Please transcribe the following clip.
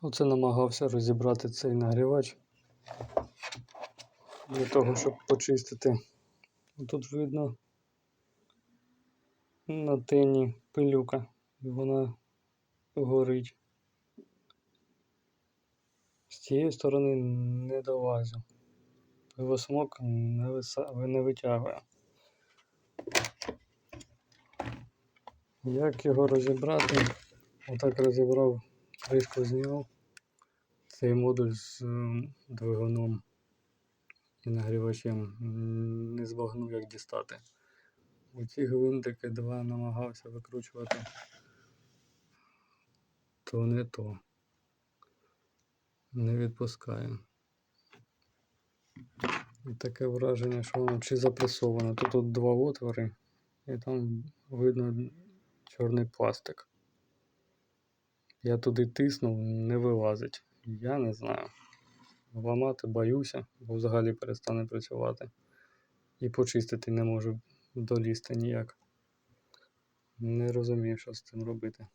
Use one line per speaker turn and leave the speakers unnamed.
Оце намагався розібрати цей нагрівач для того, щоб почистити. Тут видно на тені пилюка, і вона горить. З цієї сторони не долазю. Пивосмок не, виса... не витягує. Як його розібрати? Отак розібрав, кришку зняв. Цей модуль з ем, двигуном і нагрівачем не збагнув, як дістати. Оці гвинтики два намагався викручувати. То не то. Не відпускає. І таке враження, що воно чи запресовано. Тут, тут два отвори, і там видно чорний пластик. Я туди тиснув, не вилазить. Я не знаю. Ламати боюся, бо взагалі перестане працювати. І почистити не можу долізти ніяк. Не розумію, що з цим робити.